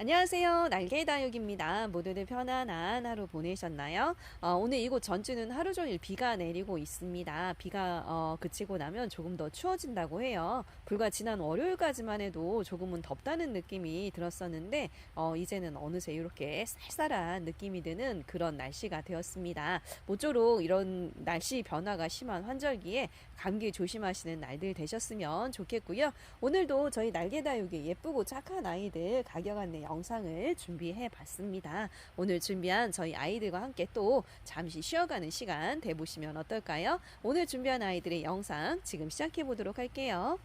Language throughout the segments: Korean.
안녕하세요. 날개 다육입니다. 모두들 편안한 하루 보내셨나요? 어, 오늘 이곳 전주는 하루 종일 비가 내리고 있습니다. 비가 어, 그치고 나면 조금 더 추워진다고 해요. 불과 지난 월요일까지만 해도 조금은 덥다는 느낌이 들었었는데 어, 이제는 어느새 이렇게 쌀쌀한 느낌이 드는 그런 날씨가 되었습니다. 모쪼록 이런 날씨 변화가 심한 환절기에 감기 조심하시는 날들 되셨으면 좋겠고요. 오늘도 저희 날개 다육의 예쁘고 착한 아이들 가격 안내 영상을 준비해 봤습니다. 오늘 준비한 저희 아이들과 함께 또 잠시 쉬어가는 시간 돼보시면 어떨까요? 오늘 준비한 아이들의 영상 지금 시작해 보도록 할게요.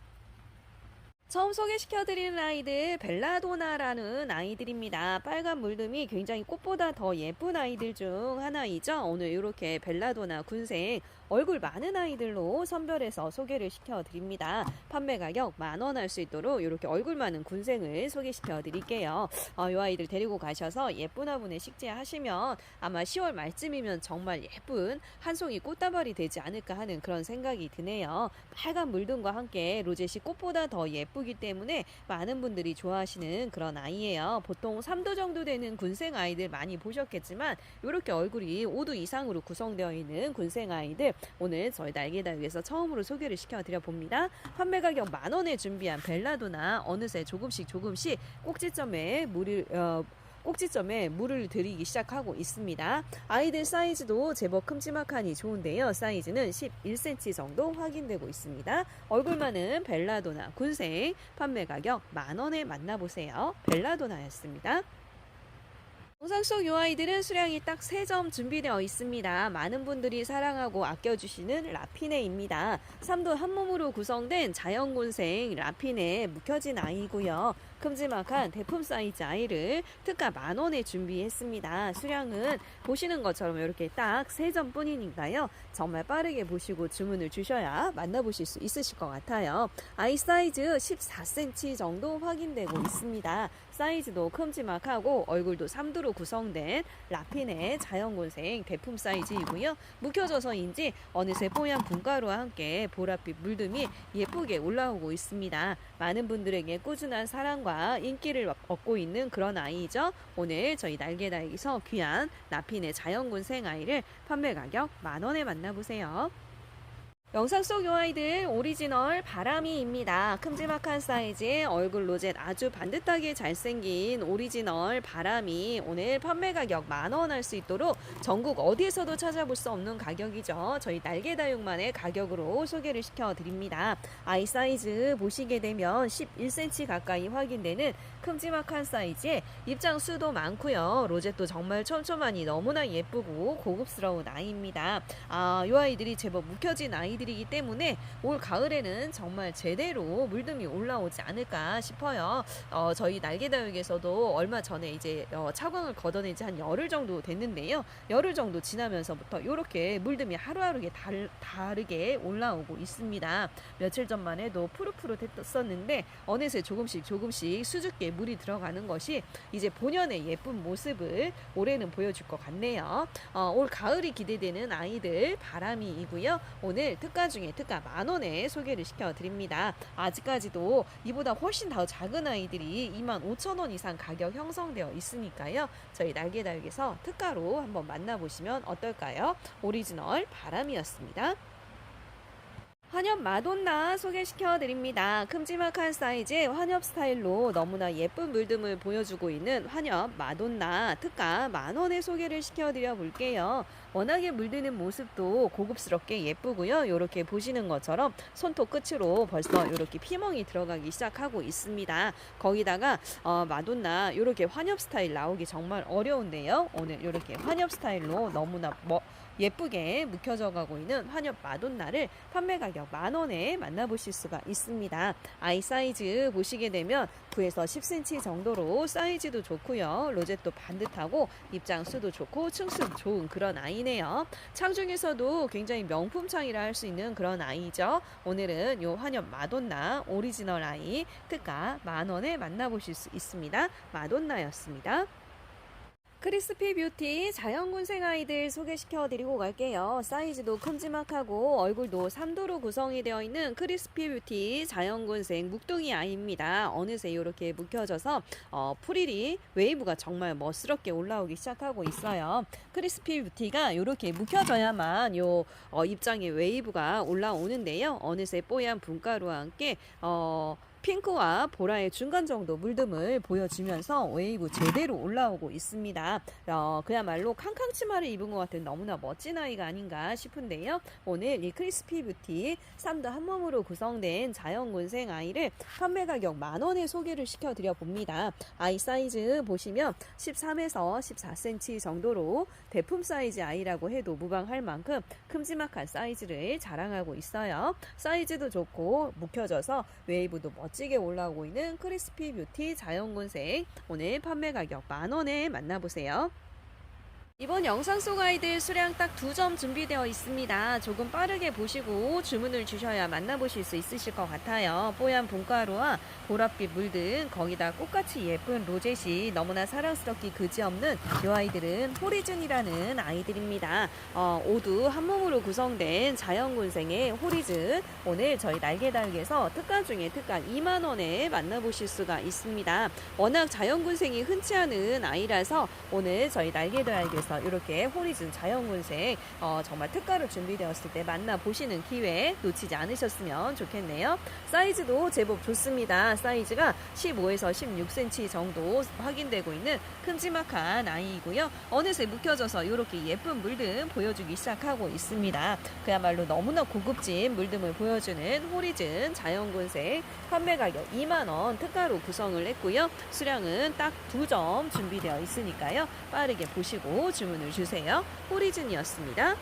처음 소개시켜드리는 아이들 벨라도나라는 아이들입니다. 빨간 물듬이 굉장히 꽃보다 더 예쁜 아이들 중 하나이죠. 오늘 이렇게 벨라도나 군생 얼굴 많은 아이들로 선별해서 소개를 시켜드립니다. 판매 가격 만 원 할 수 있도록 이렇게 얼굴 많은 군생을 소개시켜 드릴게요. 어, 이 아이들 데리고 가셔서 예쁜 화분에 식재하시면 아마 10월 말쯤이면 정말 예쁜 한 송이 꽃다발이 되지 않을까 하는 그런 생각이 드네요. 빨간 물등과 함께 로제시 꽃보다 더 예 쁘기 때문에 많은 분들이 좋아하시는 그런 아이예요. 보통 3도 정도 되는 군생 아이들 많이 보셨겠지만 이렇게 얼굴이 5도 이상으로 구성되어 있는 군생 아이들 오늘 저희 날개다육에서 처음으로 소개를 시켜드려 봅니다. 판매 가격 만 원에 준비한 벨라도나 어느새 조금씩 조금씩 꼭지점에 물을 어, 꼭지점에 물을 들이기 시작하고 있습니다. 아이들 사이즈도 제법 큼지막하니 좋은데요. 사이즈는 11cm 정도 확인되고 있습니다. 얼굴만은 벨라도나 군생 판매 가격 만 원에 만나보세요. 벨라도나였습니다. 영상 속 요 아이들은 수량이 딱 3점 준비되어 있습니다. 많은 분들이 사랑하고 아껴주시는 라피네입니다. 3도 한 몸으로 구성된 자연곤생 라피네 묵혀진 아이고요. 큼지막한 대품 사이즈 아이를 특가 만원에 준비했습니다. 수량은 보시는 것처럼 이렇게 딱 3점 뿐이니까요. 정말 빠르게 보시고 주문을 주셔야 만나보실 수 있으실 것 같아요. 아이 사이즈 14cm 정도 확인되고 있습니다. 사이즈도 큼지막하고 얼굴도 3두로 구성된 라핀의 자연곤생 대품 사이즈이고요. 묵혀져서인지 어느새 뽀얀 분가루와 함께 보랏빛 물듬이 예쁘게 올라오고 있습니다. 많은 분들에게 꾸준한 사랑과 인기를 얻고 있는 그런 아이죠. 오늘 저희 날개다육에서 귀한 라핀의 자연곤생 아이를 판매 가격 만원에 만나보세요. 영상 속 요 아이들 오리지널 바람이입니다. 큼지막한 사이즈의 얼굴 로젯 아주 반듯하게 잘생긴 오리지널 바람이 오늘 판매 가격 만원 할 수 있도록 전국 어디에서도 찾아볼 수 없는 가격이죠. 저희 날개 다육만의 가격으로 소개를 시켜드립니다. 아이 사이즈 보시게 되면 11cm 가까이 확인되는 큼지막한 사이즈에 입장 수도 많고요. 로젯도 정말 촘촘하니 너무나 예쁘고 고급스러운 아이입니다. 아, 이 아이들이 제법 묵혀진 아이들이기 때문에 올 가을에는 정말 제대로 물듬이 올라오지 않을까 싶어요. 어, 저희 날개다육에서도 얼마 전에 이제 어, 차광을 걷어낸 지 한 열흘 정도 됐는데요. 열흘 정도 지나면서부터 이렇게 물듬이 하루하루게 달, 다르게 올라오고 있습니다. 며칠 전만 해도 푸릇푸릇했었는데 어느새 조금씩 조금씩 수줍게 물이 들어가는 것이 이제 본연의 예쁜 모습을 올해는 보여줄 것 같네요. 어, 올 가을이 기대되는 아이들 바람이이고요. 오늘 특가 중에 특가 만 원에 소개를 시켜드립니다. 아직까지도 이보다 훨씬 더 작은 아이들이 2만 5천 원 이상 가격 형성되어 있으니까요. 저희 날개다육에서 특가로 한번 만나보시면 어떨까요? 오리지널 바람이었습니다. 환엽 마돈나 소개시켜 드립니다. 큼지막한 사이즈의 환엽 스타일로 너무나 예쁜 물듬을 보여주고 있는 환엽 마돈나 특가 만원에 소개를 시켜 드려 볼게요. 워낙에 물드는 모습도 고급스럽게 예쁘고요. 이렇게 보시는 것처럼 손톱 끝으로 벌써 이렇게 피멍이 들어가기 시작하고 있습니다. 거기다가 어, 마돈나 이렇게 환엽 스타일 나오기 정말 어려운데요. 오늘 이렇게 환엽 스타일로 너무나 뭐 예쁘게 묵혀져 가고 있는 환엽 마돈나를 판매 가격 만 원에 만나보실 수가 있습니다. 아이 사이즈 보시게 되면 9에서 10cm 정도로 사이즈도 좋고요. 로zet도 반듯하고 입장 수도 좋고 층수 좋은 그런 아이네요. 창 중에서도 굉장히 명품 창이라 할 수 있는 그런 아이죠. 오늘은 요 환엽 마돈나 오리지널 아이 특가 만 원에 만나보실 수 있습니다. 마돈나였습니다. 크리스피 뷰티 자연군생 아이들 소개시켜 드리고 갈게요. 사이즈도 큼지막하고 얼굴도 3도로 구성이 되어 있는 크리스피 뷰티 자연군생 묵둥이 아이입니다. 어느새 이렇게 묵혀져서 어, 프릴이 웨이브가 정말 멋스럽게 올라오기 시작하고 있어요. 크리스피 뷰티가 이렇게 묵혀져야만 요 어, 입장에 웨이브가 올라오는데요. 어느새 뽀얀 분가루와 함께 어, 핑크와 보라의 중간 정도 물듦을 보여주면서 웨이브 제대로 올라오고 있습니다. 어, 그야말로 캉캉 치마를 입은 것 같은 너무나 멋진 아이가 아닌가 싶은데요. 오늘 이 크리스피 뷰티 3도 한 몸으로 구성된 자연군생 아이를 판매 가격 만 원에 소개를 시켜드려 봅니다. 아이 사이즈 보시면 13에서 14cm 정도로 대품 사이즈 아이라고 해도 무방할 만큼 큼지막한 사이즈를 자랑하고 있어요. 사이즈도 좋고 묵혀져서 웨이브도 멋 지게 올라오고 있는 크리스피 뷰티 자연군생 오늘 판매 가격 만 원에 만나보세요. 이번 영상 속 아이들 수량 딱 두 점 준비되어 있습니다. 조금 빠르게 보시고 주문을 주셔야 만나보실 수 있으실 것 같아요. 뽀얀 분가루와 보랏빛 물든 거기다 꽃같이 예쁜 로zet이 너무나 사랑스럽기 그지없는 이 아이들은 호리즌이라는 아이들입니다. 어, 모두 한 몸으로 구성된 자연군생의 호리즌 오늘 저희 날개달기에서 특가 중에 특가 2만 원에 만나보실 수가 있습니다. 워낙 자연군생이 흔치 않은 아이라서 오늘 저희 날개달기에서 이렇게 호리즌 자연군생 어, 정말 특가로 준비되었을 때 만나보시는 기회 놓치지 않으셨으면 좋겠네요. 사이즈도 제법 좋습니다. 사이즈가 15에서 16cm 정도 확인되고 있는 큼지막한 아이이고요. 어느새 묵혀져서 이렇게 예쁜 물듬 보여주기 시작하고 있습니다. 그야말로 너무나 고급진 물듬을 보여주는 호리즌 자연군생 판매 가격 2만원 특가로 구성을 했고요. 수량은 딱 두 점 준비되어 있으니까요. 빠르게 보시고 주문을 주세요. 호리즌이었습니다.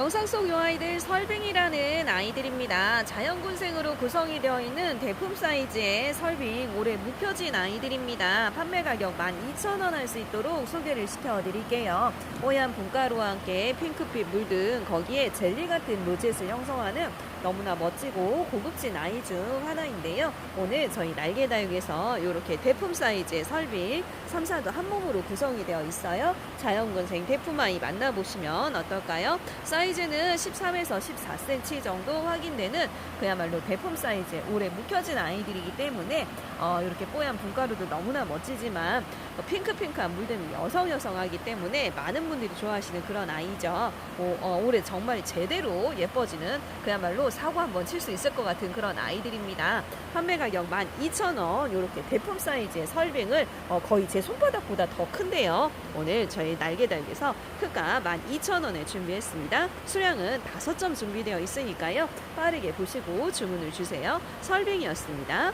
영상 속 요 아이들 설빙이라는 아이들입니다. 자연군생으로 구성이 되어 있는 대품 사이즈의 설빙 올해 묵혀진 아이들입니다. 판매 가격 12,000원 할 수 있도록 소개를 시켜드릴게요. 뽀얀 분가루와 함께 핑크빛 물 등 거기에 젤리 같은 로젯을 형성하는 너무나 멋지고 고급진 아이 중 하나인데요. 오늘 저희 날개다육에서 이렇게 대품 사이즈의 설빙 3, 4도 한 몸으로 구성이 되어 있어요. 자연군생 대품 아이 만나보시면 어떨까요? 사이 즈는 13에서 14cm 정도 확인되는 그야말로 대품 사이즈의 올해 묵혀진 아이들이기 때문에 어, 이렇게 뽀얀 분가루도 너무나 멋지지만 어, 핑크핑크한 물들이 여성여성하기 때문에 많은 분들이 좋아하시는 그런 아이죠. 오, 어, 올해 정말 제대로 예뻐지는 그야말로 사고 한번 칠 수 있을 것 같은 그런 아이들입니다. 판매 가격 12,000원 이렇게 대품 사이즈의 설빙을 어, 거의 제 손바닥보다 더 큰데요. 오늘 저희 날개달기에서 특가 12,000원에 준비했습니다. 수량은 5점 준비되어 있으니까요. 빠르게 보시고 주문을 주세요. 설빙이었습니다.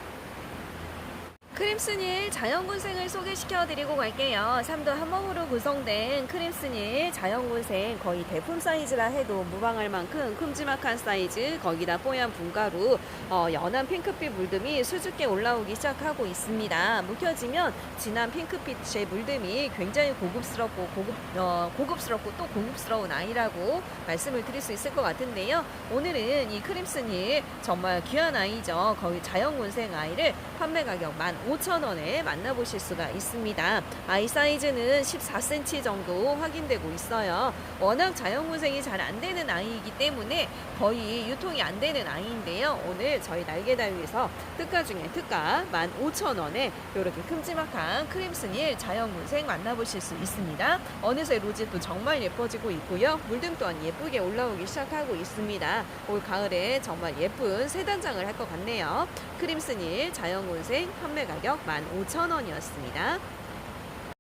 크림스닐 자연군생을 소개시켜드리고 갈게요. 3도 한 몸으로 구성된 크림스닐 자연군생 거의 대품 사이즈라 해도 무방할 만큼 큼지막한 사이즈 거기다 뽀얀 분가루 어, 연한 핑크빛 물듬이 수줍게 올라오기 시작하고 있습니다. 묵혀지면 진한 핑크빛의 물듬이 굉장히 고급스럽고 고급, 어, 고급스럽고 또 고급스러운 아이라고 말씀을 드릴 수 있을 것 같은데요. 오늘은 이 크림스닐 정말 귀한 아이죠. 거의 자연군생 아이를 판매 가격 15,000원에 만나보실 수가 있습니다. 아이 사이즈는 14cm 정도 확인되고 있어요. 워낙 자연군생이 잘 안 되는 아이이기 때문에 거의 유통이 안 되는 아이인데요. 오늘 저희 날개다육에서 특가 중에 특가 15,000원에 이렇게 큼지막한 크림스닐 자연군생 만나보실 수 있습니다. 어느새 로즈도 정말 예뻐지고 있고요. 물등 또한 예쁘게 올라오기 시작하고 있습니다. 올 가을에 정말 예쁜 새 단장을 할 것 같네요. 크림스닐 자연군생 판매 가격 15,000원이었습니다.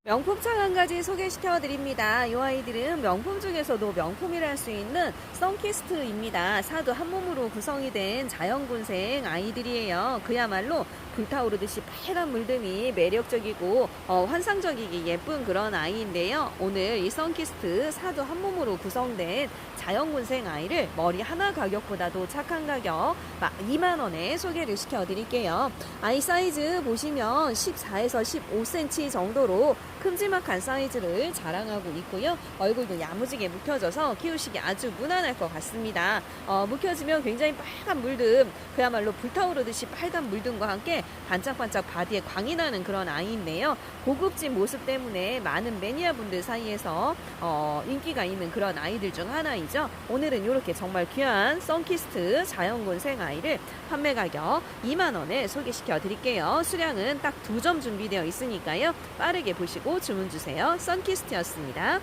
명품 창 한 가지 소개시켜 드립니다. 이 아이들은 명품 중에서도 명품이라 할수 있는 선키스트입니다. 사도 한 몸으로 구성이 된 자연군생 아이들이에요. 그야말로 불타오르듯이 빨간 물듬이 매력적이고 어, 환상적이기 예쁜 그런 아이인데요. 오늘 이 선키스트 사도 한 몸으로 구성된 자연군생 아이를 머리 하나 가격보다도 착한 가격 2만 원에 소개를 시켜드릴게요. 아이 사이즈 보시면 14에서 15cm 정도로 큼지막한 사이즈를 자랑하고 있고요. 얼굴도 야무지게 묵혀져서 키우시기 아주 무난할 것 같습니다. 어, 묵혀지면 굉장히 빨간 물듬, 그야말로 불타오르듯이 빨간 물듬과 함께 반짝반짝 바디에 광이 나는 그런 아이인데요. 고급진 모습 때문에 많은 매니아 분들 사이에서 어, 인기가 있는 그런 아이들 중 하나이죠. 오늘은 이렇게 정말 귀한 선키스트 자연곤생 아이를 판매 가격 2만 원에 소개시켜 드릴게요. 수량은 딱 두 점 준비되어 있으니까요. 빠르게 보시고 주문 주세요. 선키스트였습니다.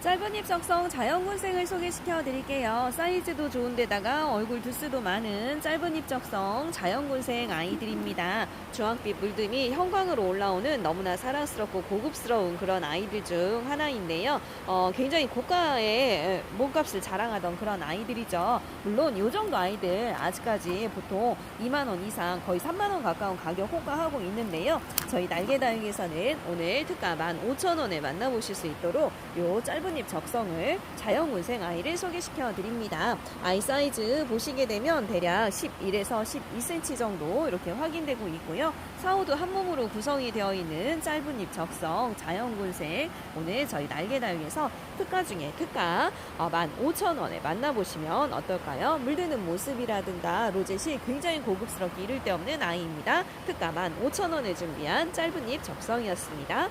짧은 잎 적성 자연곤생을 소개시켜 드릴게요. 사이즈도 좋은데다가 얼굴 두수도 많은 짧은 잎 적성 자연곤생 아이들입니다. 주황빛 물듬이 형광으로 올라오는 너무나 사랑스럽고 고급스러운 그런 아이들 중 하나인데요. 어, 굉장히 고가의 몸값을 자랑하던 그런 아이들이죠. 물론 이 정도 아이들 아직까지 보통 2만 원 이상 거의 3만 원 가까운 가격 호가하고 있는데요. 저희 날개다육에서는 오늘 특가 15,000원에 만나보실 수 있도록 요 짧은 잎 적성을 자연군생 아이를 소개시켜 드립니다. 아이 사이즈 보시게 되면 대략 11에서 12cm 정도 이렇게 확인되고 있고요. 사호도 한 몸으로 구성이 되어 있는 짧은 잎 적성 자연군생 오늘 저희 날개다육에서 특가 중에 특가 15,000원에 만나보시면 어떨까요? 물드는 모습이라든가 로젯이 굉장히 고급스럽게 이를 데 없는 아이입니다. 특가 15,000원에 준비한 짧은 잎 적성이었습니다.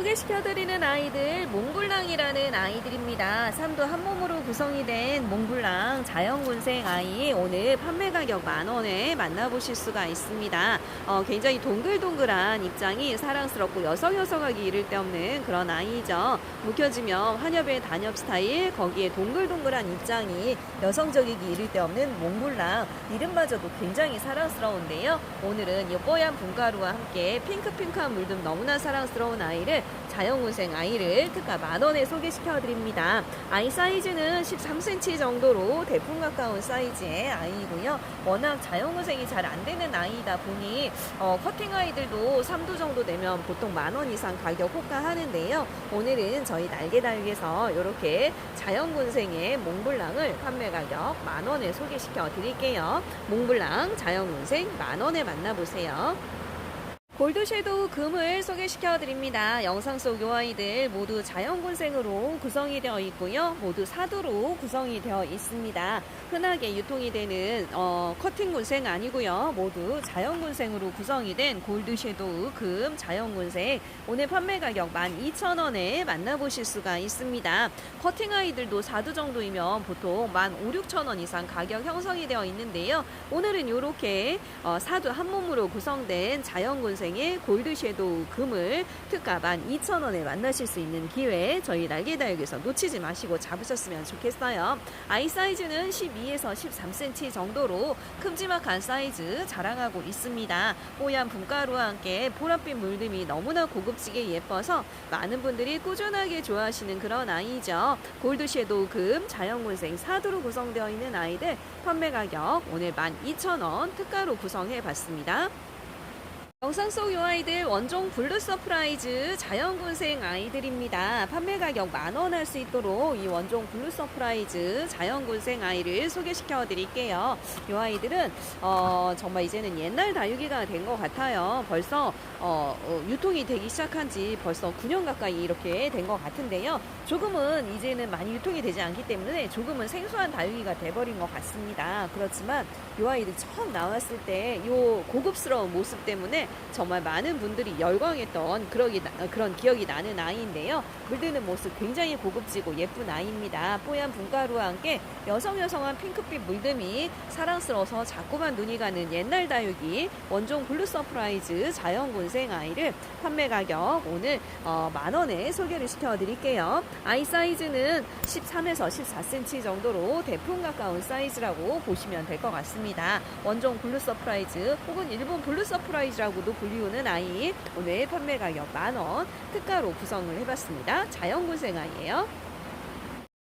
소개시켜드리는 아이들 몽블랑이라는 아이들입니다. 삼도 한 몸으로 구성이 된 몽블랑 자연군생 아이 오늘 판매 가격 만 원에 만나보실 수가 있습니다. 어, 굉장히 동글동글한 입장이 사랑스럽고 여성여성하기 이를 데 없는 그런 아이죠. 묵혀지면 한엽의 단엽 스타일 거기에 동글동글한 입장이 여성적이기 이를 데 없는 몽블랑 이름마저도 굉장히 사랑스러운데요. 오늘은 이 뽀얀 분가루와 함께 핑크핑크한 물든 너무나 사랑스러운 아이를 자연군생 아이를 특가 만원에 소개시켜 드립니다. 아이 사이즈는 13cm 정도로 대풍 가까운 사이즈의 아이고요. 워낙 자연군생이 잘 안 되는 아이다 보니 어, 커팅 아이들도 3두 정도 되면 보통 만원 이상 가격 호가하는데요. 오늘은 저희 날개다육에서 이렇게 자연군생의 몽블랑을 판매 가격 만 원에 소개시켜 드릴게요. 몽블랑 자연군생 만 원에 만나보세요. 골드 섀도우 금을 소개시켜 드립니다. 영상 속 요 아이들 모두 자연곤생으로 구성이 되어 있고요. 모두 사두로 구성이 되어 있습니다. 흔하게 유통이 되는 어, 커팅 곤생 아니고요. 모두 자연곤생으로 구성이 된 골드 섀도우 금 자연곤생 오늘 판매 가격 12,000원에 만나보실 수가 있습니다. 커팅 아이들도 4두 정도이면 보통 15,000원 이상 가격 형성이 되어 있는데요. 오늘은 이렇게 어, 사두 한 몸으로 구성된 자연곤생 의 골드 섀도우 금을 특가 12,000원에 만나실 수 있는 기회 저희 날개다육에서 놓치지 마시고 잡으셨으면 좋겠어요. 아이 사이즈는 12에서 13cm 정도로 큼지막한 사이즈 자랑하고 있습니다. 뽀얀 분가루와 함께 보랏빛 물듬이 너무나 고급지게 예뻐서 많은 분들이 꾸준하게 좋아하시는 그런 아이죠. 골드 섀도우 금 자연곤생 사두로 구성되어 있는 아이들 판매 가격 오늘 12,000원 특가로 구성해 봤습니다. 영상 속 요 아이들 원종 블루 서프라이즈 자연군생 아이들입니다. 판매 가격 만원 할 수 있도록 이 원종 블루 서프라이즈 자연군생 아이를 소개시켜 드릴게요. 요 아이들은 어, 정말 이제는 옛날 다육이가 된 것 같아요. 벌써 어, 어, 유통이 되기 시작한 지 벌써 9년 가까이 이렇게 된 것 같은데요. 조금은 이제는 많이 유통이 되지 않기 때문에 조금은 생소한 다육이가 돼버린 것 같습니다. 그렇지만 요 아이들 처음 나왔을 때 요 고급스러운 모습 때문에 정말 많은 분들이 열광했던 그러기, 그런 기억이 나는 아이인데요. 물드는 모습 굉장히 고급지고 예쁜 아이입니다. 뽀얀 분가루와 함께 여성여성한 핑크빛 물듬이 사랑스러워서 자꾸만 눈이 가는 옛날 다육이 원종 블루 서프라이즈 자연곤생 아이를 판매 가격 오늘 어, 만원에 소개를 시켜드릴게요. 아이 사이즈는 13에서 14cm 정도로 대풍 가까운 사이즈라고 보시면 될 것 같습니다. 원종 블루 서프라이즈 혹은 일본 블루 서프라이즈라고 도 불리우는 아이 오늘 판매 가격 만원 특가로 구성을 해봤습니다. 자연군생 아이예요.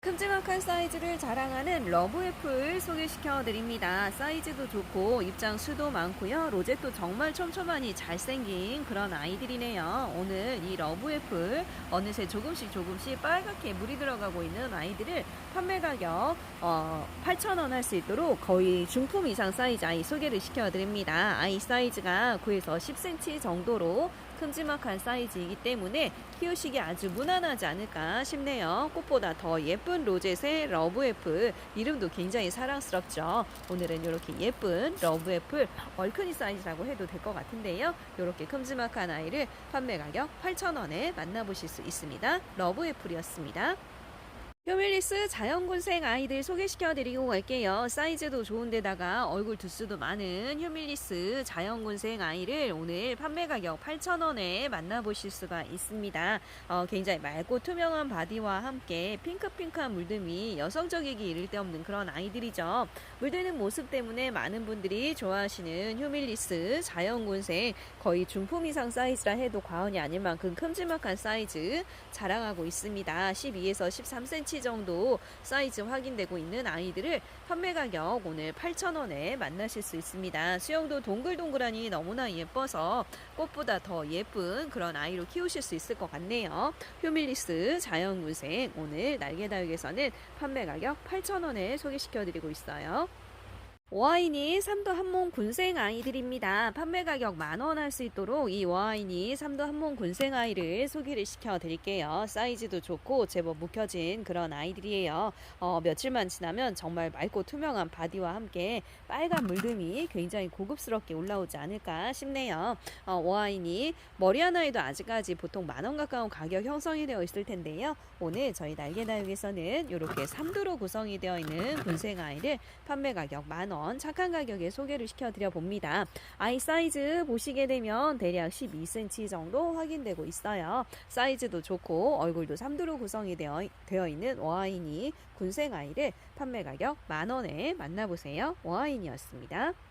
큼지막한 사이즈를 자랑하는 러브애플 소개시켜 드립니다. 사이즈도 좋고 입장 수도 많고요. 로zet도 정말 촘촘하니 잘생긴 그런 아이들이네요. 오늘 이 러브애플 어느새 조금씩 조금씩 빨갛게 물이 들어가고 있는 아이들을 판매 가격 어, 8,000원 할 수 있도록 거의 중품 이상 사이즈 아이 소개를 시켜 드립니다. 아이 사이즈가 9에서 10cm 정도로 큼지막한 사이즈이기 때문에 키우시기 아주 무난하지 않을까 싶네요. 꽃보다 더 예쁜 로젯의 러브애플 이름도 굉장히 사랑스럽죠. 오늘은 이렇게 예쁜 러브애플 얼큰이 사이즈라고 해도 될 것 같은데요. 이렇게 큼지막한 아이를 판매 가격 8,000원에 만나보실 수 있습니다. 러브애플이었습니다. 휴밀리스 자연군생 아이들 소개시켜 드리고 갈게요. 사이즈도 좋은데다가 얼굴 두수도 많은 휴밀리스 자연군생 아이를 오늘 판매 가격 8,000원에 만나보실 수가 있습니다. 어, 굉장히 맑고 투명한 바디와 함께 핑크핑크한 물듬이 여성적이기 이를 데 없는 그런 아이들이죠. 물드는 모습 때문에 많은 분들이 좋아하시는 휴밀리스 자연군생 거의 중품 이상 사이즈라 해도 과언이 아닐 만큼 큼지막한 사이즈 자랑하고 있습니다. 12에서 13cm 정도 사이즈 확인되고 있는 아이들을 판매 가격 오늘 8,000원에 만나실 수 있습니다. 수영도 동글동글하니 너무나 예뻐서 꽃보다 더 예쁜 그런 아이로 키우실 수 있을 것 같네요. 휴밀리스 자연군생 오늘 날개다육에서는 판매 가격 8,000원에 소개시켜 드리고 있어요. 와인이 삼도 한몸 군생 아이들입니다. 판매 가격 만 원 할 수 있도록 이 와인이 삼도 한몸 군생 아이를 소개를 시켜 드릴게요. 사이즈도 좋고 제법 묵혀진 그런 아이들이에요. 어, 며칠만 지나면 정말 맑고 투명한 바디와 함께 빨간 물듬이 굉장히 고급스럽게 올라오지 않을까 싶네요. 어, 와인이 머리 하나에도 아직까지 보통 만 원 가까운 가격 형성이 되어 있을 텐데요. 오늘 저희 날개다육에서는 이렇게 삼두로 구성이 되어 있는 군생 아이를 판매 가격 만 원. 원 착한 가격에 소개를 시켜드려 봅니다. 아이 사이즈 보시게 되면 대략 12cm 정도 확인되고 있어요. 사이즈도 좋고 얼굴도 삼두로 구성이 되어, 되어 있는 와인이 군생 아이를 판매 가격 만 원에 만나보세요. 와인이었습니다.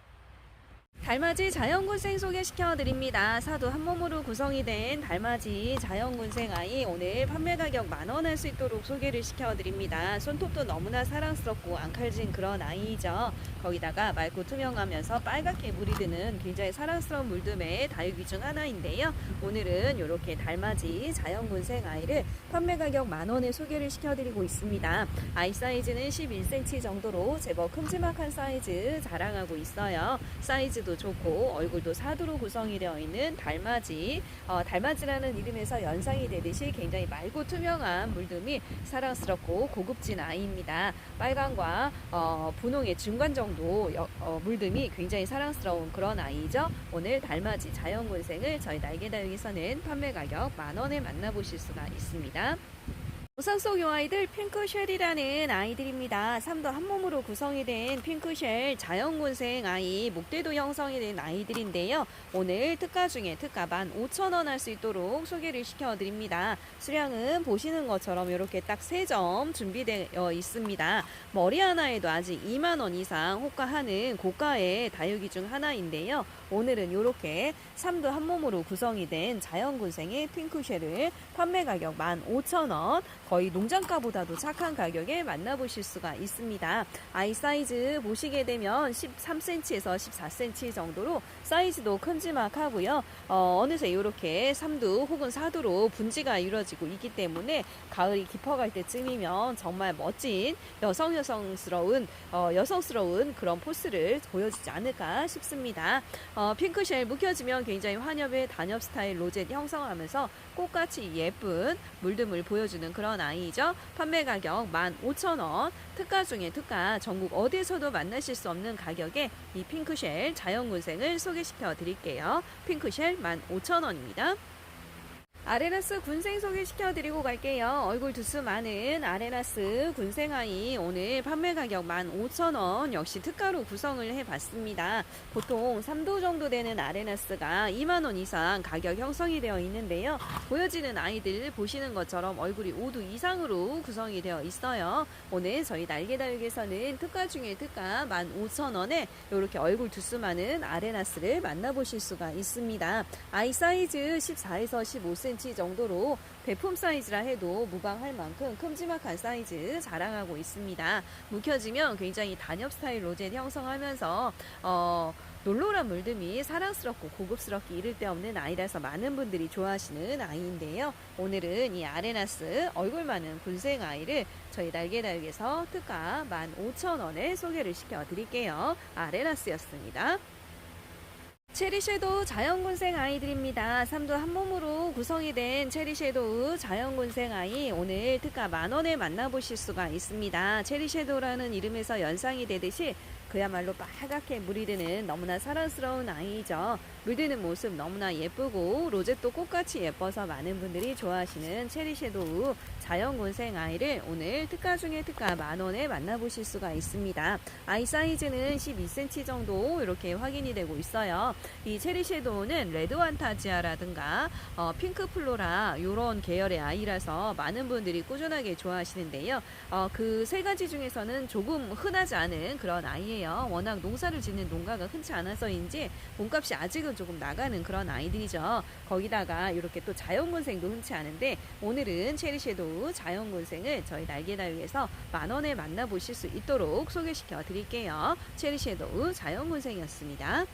달맞이 자연군생 소개시켜 드립니다. 사도 한 몸으로 구성이 된 달맞이 자연군생 아이 오늘 판매 가격 만 원 할 수 있도록 소개를 시켜 드립니다. 손톱도 너무나 사랑스럽고 앙칼진 그런 아이죠. 거기다가 맑고 투명하면서 빨갛게 물이 드는 굉장히 사랑스러운 물듬의 다육이 중 하나인데요. 오늘은 이렇게 달맞이 자연군생 아이를 판매 가격 만 원에 소개를 시켜 드리고 있습니다. 아이 사이즈는 11cm 정도로 제법 큼지막한 사이즈 자랑하고 있어요. 사이즈 도 좋고 얼굴도 사두로 구성이 되어 있는 달맞이 어, 달맞이라는 이름에서 연상이 되듯이 굉장히 맑고 투명한 물듬이 사랑스럽고 고급진 아이입니다. 빨강과 어, 분홍의 중간 정도 여, 어, 물듬이 굉장히 사랑스러운 그런 아이죠. 오늘 달맞이 자연군생을 저희 날개다육에서는 판매 가격 만 원에 만나보실 수가 있습니다. 우선 속요 아이들 핑크쉘이라는 아이들입니다. 삼도 한 몸으로 구성이 된 핑크쉘 자연군생 아이 목대도 형성이 된 아이들인데요. 오늘 특가 중에 특가 만 5천원 할 수 있도록 소개를 시켜드립니다. 수량은 보시는 것처럼 이렇게 딱세점 준비되어 있습니다. 머리 하나에도 아직 2만원 이상 호가하는 고가의 다육이 중 하나인데요. 오늘은 이렇게 삼도 한 몸으로 구성이 된 자연군생의 핑크쉘을 판매 가격 15,000원 거의 농장가보다도 착한 가격에 만나보실 수가 있습니다. 아이 사이즈 보시게 되면 13cm에서 14cm 정도로 사이즈도 큼지막하고요. 어, 어느새 이렇게 3두 혹은 4두로 분지가 이루어지고 있기 때문에 가을이 깊어갈 때쯤이면 정말 멋진 여성 여성스러운 어, 여성스러운 그런 포스를 보여주지 않을까 싶습니다. 어, 핑크쉘 묵혀지면 굉장히 환엽의 단엽 스타일 로젯 형성하면서 꽃같이 예쁜 물듬을 보여주는 그런 아이죠. 판매 가격 15,000원. 특가 중에 특가 전국 어디에서도 만나실 수 없는 가격에 이 핑크쉘 자연군생을 소개 시켜 드릴게요. 핑크쉘 15,000원입니다. 아레나스 군생 소개시켜 드리고 갈게요. 얼굴 두수 많은 아레나스 군생아이 오늘 판매 가격 15,000원 역시 특가로 구성을 해봤습니다. 보통 3도 정도 되는 아레나스가 2만원 이상 가격 형성이 되어 있는데요. 보여지는 아이들 보시는 것처럼 얼굴이 5도 이상으로 구성이 되어 있어요. 오늘 저희 날개다육에서는 특가 중에 특가 15,000원에 이렇게 얼굴 두수 많은 아레나스를 만나보실 수가 있습니다. 아이 사이즈 14에서 15cm 정도로 배품 사이즈라 해도 무방할 만큼 큼지막한 사이즈 자랑하고 있습니다. 묵혀지면 굉장히 단엽 스타일 로젯 형성하면서 어, 놀놀한 물듬이 사랑스럽고 고급스럽게 이를 데 없는 아이라서 많은 분들이 좋아하시는 아이인데요. 오늘은 이 아레나스 얼굴 많은 군생 아이를 저희 날개다육에서 특가 15,000원에 소개를 시켜 드릴게요. 아레나스였습니다. 체리 섀도우 자연군생 아이들입니다. 삼도 한 몸으로 구성이 된 체리 섀도우 자연군생 아이 오늘 특가 만원에 만나보실 수가 있습니다. 체리 섀도우라는 이름에서 연상이 되듯이 그야말로 빨갛게 물이 드는 너무나 사랑스러운 아이죠. 물드는 모습 너무나 예쁘고 로제또 꽃같이 예뻐서 많은 분들이 좋아하시는 체리 섀도우 자연군생 아이를 오늘 특가 중에 특가 만원에 만나보실 수가 있습니다. 아이 사이즈는 12cm 정도 이렇게 확인이 되고 있어요. 이 체리 섀도우는 레드 완타지아라든가 어, 핑크 플로라 이런 계열의 아이라서 많은 분들이 꾸준하게 좋아하시는데요. 어, 그 세 가지 중에서는 조금 흔하지 않은 그런 아이예요. 워낙 농사를 짓는 농가가 흔치 않아서인지 몸값이 아직은 조금 나가는 그런 아이들이죠. 거기다가 이렇게 또 자연군생도 흔치 않은데 오늘은 체리 섀도우 자연군생을 저희 날개다육에서 만 원에 만나보실 수 있도록 소개시켜 드릴게요. 체리 섀도우 자연군생이었습니다.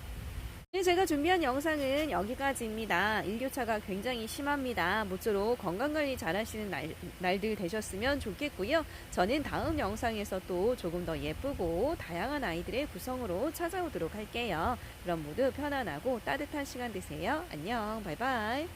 네, 제가 준비한 영상은 여기까지입니다. 일교차가 굉장히 심합니다. 모쪼록 건강관리 잘 하시는 날, 날들 되셨으면 좋겠고요. 저는 다음 영상에서 또 조금 더 예쁘고 다양한 아이들의 구성으로 찾아오도록 할게요. 그럼 모두 편안하고 따뜻한 시간 되세요. 안녕, 바이바이.